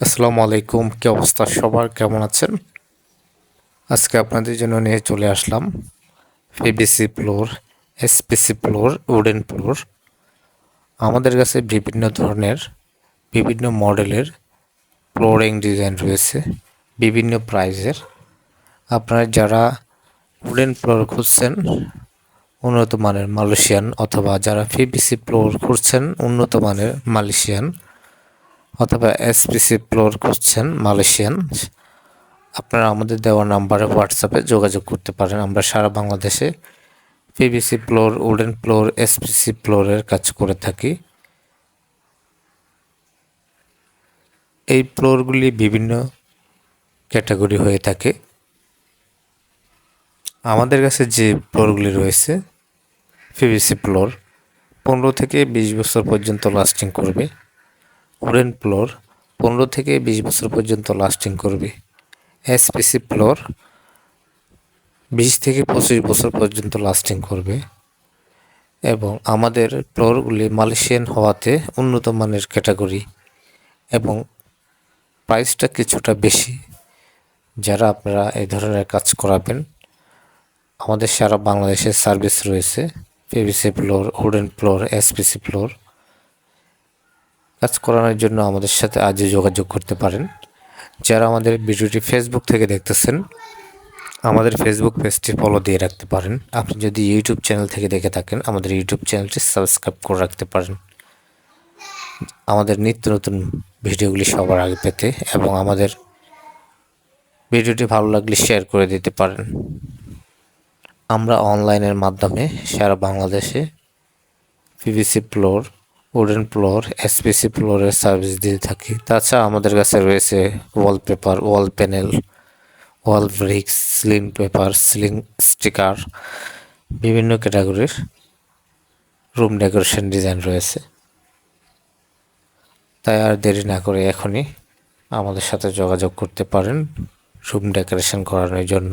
আসসালামু আলাইকুম, কি অবস্থা সবার? কেমন আছেন? আজকে আপনাদের জন্য নিয়ে চলে আসলাম PBC floor SPC floor wooden floor আমাদের কাছে বিভিন্ন ধরনের, বিভিন্ন মডেলের ফ্লোরিং ডিজাইন রয়েছে, বিভিন্ন প্রাইজের আপনারা যারা উডেন ফ্লোর খুঁজছেন, উন্নত মানের মালয়েশিয়ান অথবা যারা পিবিসি ফ্লোর খুঁজছেন, উন্নত মানের মালয়েশিয়ান অথবা এসপিসি ফ্লোর করছেন মালয়েশিয়ান আপনারা আমাদের দেওয়া নাম্বারে হোয়াটসঅ্যাপে যোগাযোগ করতে পারেন। আমরা সারা বাংলাদেশে PVC floor wooden floor SPC ফ্লোরের কাজ করে থাকি। এই ফ্লোরগুলি বিভিন্ন ক্যাটাগরি হয়ে থাকে। আমাদের কাছে যে ফ্লোরগুলি রয়েছে পিভিসি ফ্লোর পনেরো থেকে বিশ বছর পর্যন্ত লাস্টিং করবে। উডেন ফ্লোর পনেরো থেকে বিশ বছর পর্যন্ত লাস্টিং করবে। এসপিসি ফ্লোর বিশ থেকে পঁচিশ বছর পর্যন্ত লাস্টিং করবে এবং আমাদের ফ্লোরগুলি মালয়েশিয়ান হওয়াতে উন্নত মানের ক্যাটাগরি এবং প্রাইসটা কিছুটা বেশি। যারা আপনারা এই ধরনের কাজ করাবেন, আমাদের সারা বাংলাদেশের সার্ভিস রয়েছে। PVC floor wooden floor SPC floor কাজ করানোর জন্য আমাদের সাথে আজই যোগাযোগ করতে পারেন। যারা আমাদের ভিডিওটি ফেসবুক থেকে দেখতেছেন, আমাদের ফেসবুক পেজটি ফলো দিয়ে রাখতে পারেন। আপনি যদি ইউটিউব চ্যানেল থেকে দেখে থাকেন, আমাদের ইউটিউব চ্যানেলটি সাবস্ক্রাইব করে রাখতে পারেন। আমাদের নিত্য নতুন ভিডিওগুলি সবার আগে পেতে এবং আমাদের ভিডিওটি ভালো লাগলে শেয়ার করে দিতে পারেন। আমরা অনলাইনের মাধ্যমে সারা বাংলাদেশে PVC floor wooden floor SPC ফ্লোরের সার্ভিস দিয়ে থাকি। তাছাড়া আমাদের কাছে রয়েছে wallpaper wall panel wall bricks ceiling paper ceiling sticker বিভিন্ন ক্যাটাগরির রুম ডেকোরেশন ডিজাইন রয়েছে। তাই আর দেরি না করে এখনই আমাদের সাথে যোগাযোগ করতে পারেন রুম ডেকোরেশন করানোর জন্য।